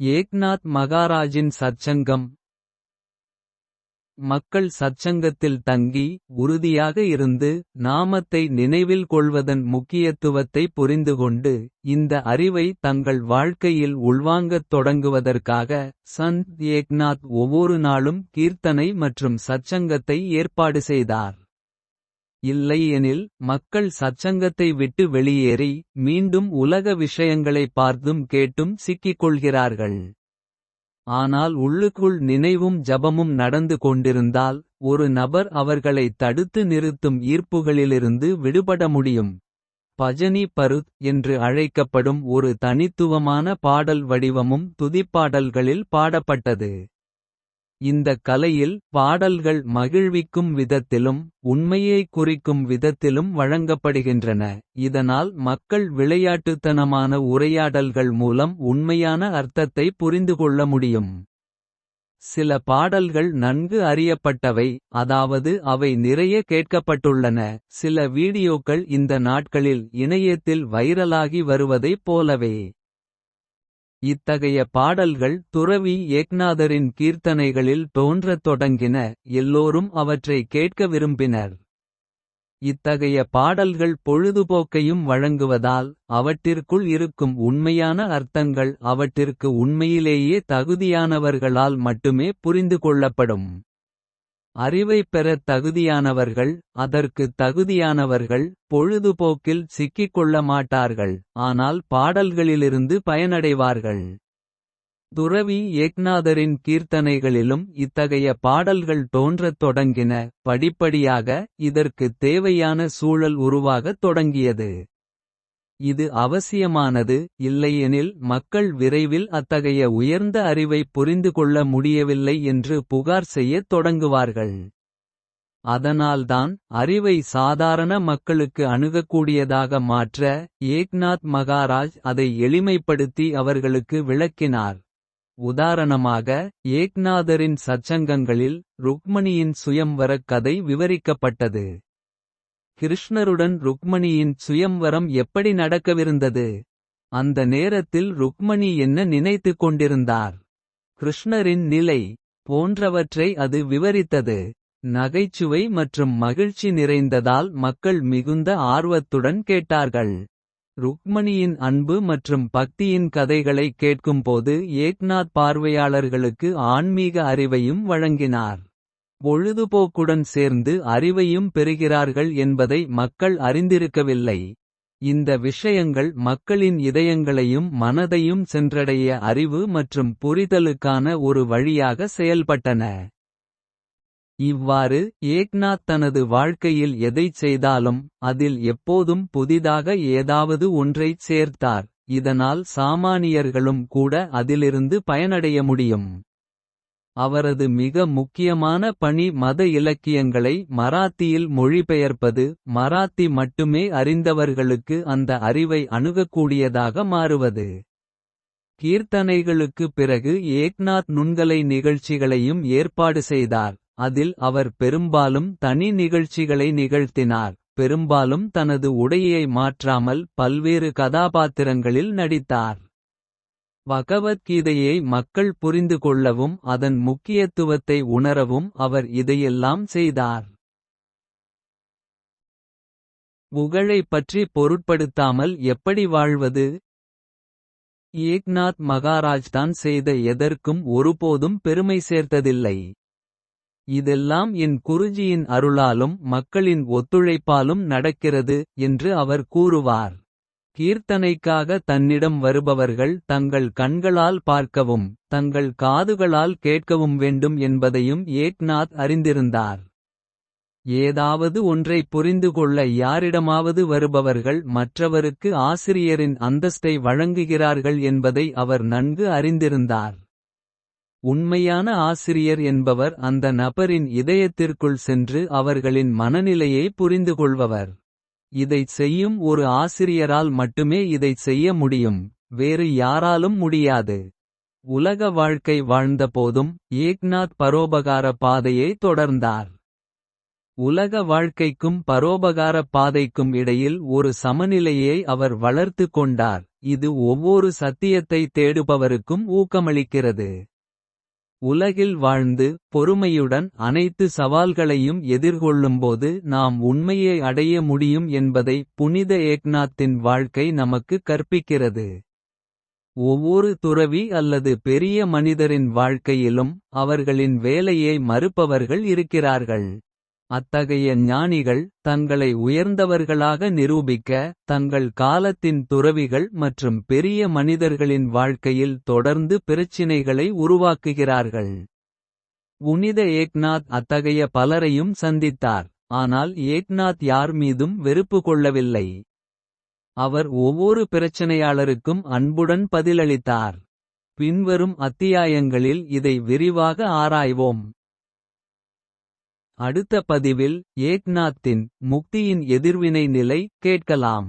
ஏக்நாத் மகாராஜின் சச்சங்கம் மக்கள் சச்சங்கத்தில் தங்கி உறுதியாக இருந்து நாமத்தை நினைவில் கொள்வதன் முக்கியத்துவத்தை புரிந்துகொண்டு இந்த அறிவை தங்கள் வாழ்க்கையில் உள்வாங்கத் தொடங்குவதற்காக சந்த் ஏக்நாத் ஒவ்வொரு நாளும் கீர்த்தனை மற்றும் சச்சங்கத்தை ஏற்பாடு செய்தார். இல்லையெனில் மக்கள் சச்சங்கத்தை விட்டு வெளியேறி மீண்டும் உலக விஷயங்களை பார்த்தும் கேட்டும் சிக்கிக் கொள்கிறார்கள் ஆனால் உள்ளுக்குள் நினைவும் ஜபமும் நடந்து கொண்டிருந்தால் ஒரு நபர் அவர்களை தடுத்து நிறுத்தும் ஈர்ப்புகளிலிருந்து விடுபட முடியும். பஜனி பருத் என்று அழைக்கப்படும் ஒரு தனித்துவமான பாடல் வடிவமும் துதிப்பாடல்களில் பாடப்பட்டது. இந்த கலையில் பாடல்கள் மகிழ்விக்கும் விதத்திலும் உண்மையை குறிக்கும் விதத்திலும் வழங்கப்படுகின்றன. இதனால் மக்கள் விளையாட்டுத்தனமான உரையாடல்கள் மூலம் உண்மையான அர்த்தத்தை புரிந்துகொள்ள முடியும். சில பாடல்கள் நன்கு அறியப்பட்டவை அதாவது அவை நிறைய கேட்கப்பட்டுள்ளன. சில வீடியோக்கள் இந்த நாட்களில் இணையத்தில் வைரலாகி வருவதைப் போலவே. இத்தகைய பாடல்கள் துறவி ஏக்நாதரின் கீர்த்தனைகளில் தோன்றத் தொடங்கின எல்லோரும் அவற்றை கேட்க விரும்பினர். இத்தகைய பாடல்கள் பொழுதுபோக்கையும் வழங்குவதால் அவற்றிற்குள் இருக்கும் உண்மையான அர்த்தங்கள் அவற்றிற்கு உண்மையிலேயே தகுதியானவர்களால் மட்டுமே புரிந்து கொள்ளப்படும். அறிவைப் பெறத் தகுதியானவர்கள் அதற்கு தகுதியானவர்கள் பொழுதுபோக்கில் சிக்கிக் கொள்ள மாட்டார்கள் ஆனால் பாடல்களிலிருந்து பயனடைவார்கள். துறவி ஏக்நாதரின் கீர்த்தனைகளிலும் இத்தகைய பாடல்கள் தோன்றத் தொடங்கின படிப்படியாக இதற்குத் தேவையான சூழல் உருவாகத் தொடங்கியது. இது அவசியமானது இல்லையெனில் மக்கள் விரைவில் அத்தகைய உயர்ந்த அறிவை புரிந்து கொள்ள முடியவில்லை என்று புகார் செய்யத் தொடங்குவார்கள். அதனால்தான் அறிவை சாதாரண மக்களுக்கு அணுகக்கூடியதாக மாற்ற ஏக்நாத் மகாராஜ் அதை எளிமைப்படுத்தி அவர்களுக்கு விளக்கினார். உதாரணமாக ஏக்நாதரின் சச்சங்கங்களில் ருக்மணியின் சுயம்வரக் கதை விவரிக்கப்பட்டது. கிருஷ்ணருடன் ருக்மணியின் சுயம்வரம் எப்படி நடக்கவிருந்தது? அந்த நேரத்தில் ருக்மணி என்ன நினைத்துக் கொண்டிருந்தார்? கிருஷ்ணரின் நிலை போன்றவற்றை அது விவரித்தது. நகைச்சுவை மற்றும் மகிழ்ச்சி நிறைந்ததால் மக்கள் மிகுந்த ஆர்வத்துடன் கேட்டார்கள். ருக்மணியின் அன்பு மற்றும் பக்தியின் கதைகளை கேட்கும்போது ஏக்நாத் பார்வையாளர்களுக்கு ஆன்மீக அறிவையும் வழங்கினார். பொழுதுபோக்குடன் சேர்ந்து அறிவையும் பெறுகிறார்கள் என்பதை மக்கள் அறிந்திருக்கவில்லை. இந்த விஷயங்கள் மக்களின் இதயங்களையும் மனதையும் சென்றடைய அறிவு மற்றும் புரிதலுக்கான ஒரு வழியாக செயல்பட்டன. இவ்வாறு ஏக்நாத் தனது வாழ்க்கையில் எதைச் செய்தாலும் அதில் எப்போதும் புதிதாக ஏதாவது ஒன்றைச் சேர்த்தார். இதனால் சாமானியர்களும் கூட அதிலிருந்து பயனடைய முடியும். அவரது மிக முக்கியமான பணி மத இலக்கியங்களை மராத்தியில் மொழிபெயர்ப்பது மராத்தி மட்டுமே அறிந்தவர்களுக்கு அந்த அறிவை அணுகக்கூடியதாக மாறுவது. கீர்த்தனைகளுக்கு பிறகு ஏக்நாத் நுண்கலை நிகழ்ச்சிகளையும் ஏற்பாடு செய்தார். அதில் அவர் பெரும்பாலும் தனி நிகழ்ச்சிகளை நிகழ்த்தினார். பெரும்பாலும் தனது உடையை மாற்றாமல் பல்வேறு கதாபாத்திரங்களில் நடித்தார். பகவத்கீதையை மக்கள் புரிந்து கொள்ளவும் அதன் முக்கியத்துவத்தை உணரவும் அவர் இதையெல்லாம் செய்தார். புகழை பற்றி பொருட்படுத்தாமல் எப்படி வாழ்வது? ஏக்நாத் மகாராஜ் தான் செய்த எதற்கும் ஒருபோதும் பெருமை சேர்த்ததில்லை. இதெல்லாம் என் குருஜியின் அருளாலும் மக்களின் ஒத்துழைப்பாலும் நடக்கிறது என்று அவர் கூறுவார். கீர்த்தனைக்காக தன்னிடம் வருபவர்கள் தங்கள் கண்களால் பார்க்கவும் தங்கள் காதுகளால் கேட்கவும் வேண்டும் என்பதையும் ஏக்நாத் அறிந்திருந்தார். ஏதாவது ஒன்றை புரிந்துகொள்ள யாரிடமாவது வருபவர்கள் மற்றவருக்கு ஆசிரியரின் அந்தஸ்தை வழங்குகிறார்கள் என்பதை அவர் நன்கு அறிந்திருந்தார். உண்மையான ஆசிரியர் என்பவர் அந்த நபரின் இதயத்திற்குள் சென்று அவர்களின் மனநிலையை புரிந்துகொள்பவர் இதைச் செய்யும் ஒரு ஆசிரியரால் மட்டுமே இதைச் செய்ய முடியும் வேறு யாராலும் முடியாது. உலக வாழ்க்கை வாழ்ந்தபோதும் ஏக்நாத் பரோபகார பாதையை தொடர்ந்தார். உலக வாழ்க்கைக்கும் பரோபகார பாதைக்கும் இடையில் ஒரு சமநிலையை அவர் வளர்த்து கொண்டார். இது ஒவ்வொரு சத்தியத்தை தேடுபவருக்கும் ஊக்கமளிக்கிறது. உலகில் வாழ்ந்து பொறுமையுடன் அனைத்து சவால்களையும் எதிர்கொள்ளும்போது நாம் உண்மையை அடைய முடியும் என்பதை புனித ஏக்நாத்தின் வாழ்க்கை நமக்கு கற்பிக்கிறது. ஒவ்வொரு துறவி அல்லது பெரிய மனிதரின் வாழ்க்கையிலும் அவர்களின் வேலையை மறுப்பவர்கள் இருக்கிறார்கள். அத்தகைய ஞானிகள் தங்களை உயர்ந்தவர்களாக நிரூபிக்க தங்கள் காலத்தின் துறவிகள் மற்றும் பெரிய மனிதர்களின் வாழ்க்கையில் தொடர்ந்து பிரச்சினைகளை உருவாக்குகிறார்கள். புனித ஏக்நாத் அத்தகைய பலரையும் சந்தித்தார் ஆனால் ஏக்நாத் யார் மீதும் வெறுப்பு கொள்ளவில்லை. அவர் ஒவ்வொரு பிரச்சனையாளருக்கும் அன்புடன் பதிலளித்தார். பின்வரும் அத்தியாயங்களில் இதை விரிவாக ஆராய்வோம். அடுத்த பதிவில் ஏக்நாத்தின் முக்தியின் எதிர்வினை நிலை கேட்கலாம்.